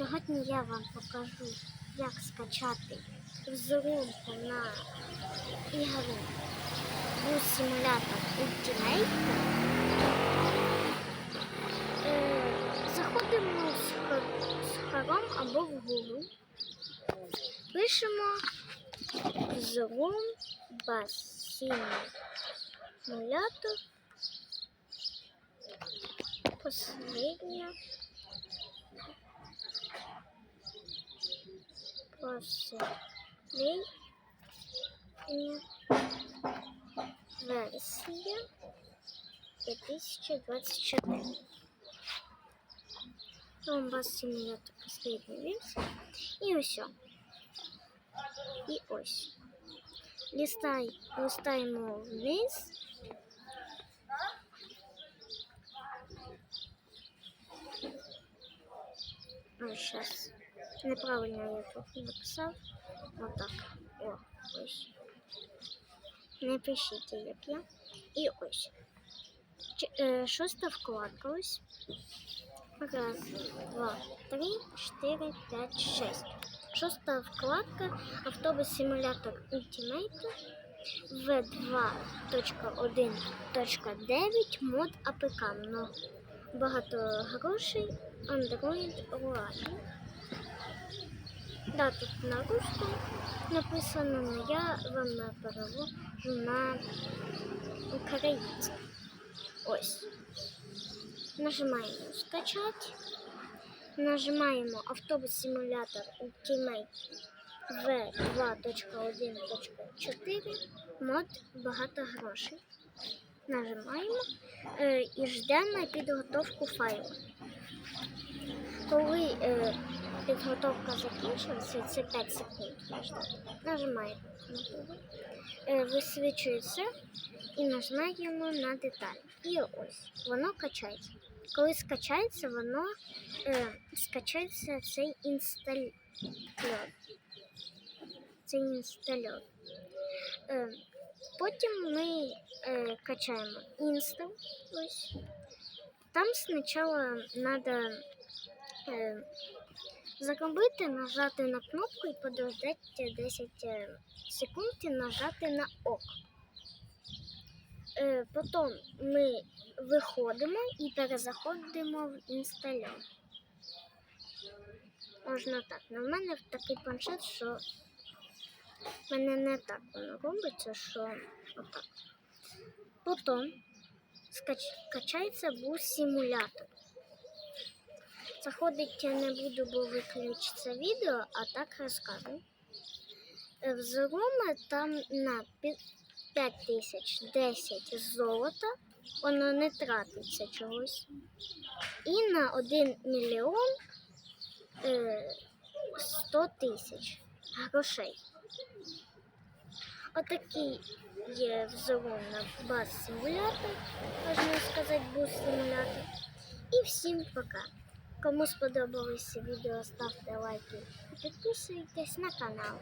Сьогодні я вам покажу, як скачати взрумку на ігру Bus Simulator Ultimate. Е, Заходимо з Харом або в Google. Пишемо Zoom Bus Simulator. Последняя. Последняя версия 2024. Ромбас симулятор последняя версия. І ось. І ось. Листай, листаємо вниз. Сейчас. Неправильно я трохи написав. Отак. О, ось. Не як я. І ось. Е, шоста вкладка ось. Раз, два, три, чотири, п'ять, шесть. Шоста вкладка автобус симулятор Ultimate V2.1.9 мод АПК. Багато грошей. Android Royal. Да, тут на русском написано, но я вам перевожу на українську. Ось. Нажимаємо скачати. Нажимаємо автобус симулятор Ultimate V2.1.4 мод багато грошей. Нажимаємо е, і ждемо підготовку файлу. Коли е, підготовка закінчилася, це 5 секунд. Нажимаємо. Е, висвічується і нажимаємо на деталь. І ось воно качається. Коли скачається, воно скачається цей інсталер. Цей інсталер. Потім ми е, качаємо інстал. Ось. Там спочатку треба е, зробити, нажати на кнопку і подождати 10 е, секунд і нажати на ок. Е, потім ми виходимо і перезаходимо в інсталер. Можна так. Но в мене такий планшет, що мене не так воно робиться, що отак. Потім качається бус симулятор. Заходить я не буду, бо виключиться відео, а так розказую. Е, В Зероме там на пі- 5 тисяч 10 золота, воно не тратиться чогось. І на 1 мільйон е, 100 тисяч грошей. Отакий є взором на бас симулятор, можна сказати, бус симулятор. І всім пока. Кому сподобалося відео, ставте лайки і підписуйтесь на канал.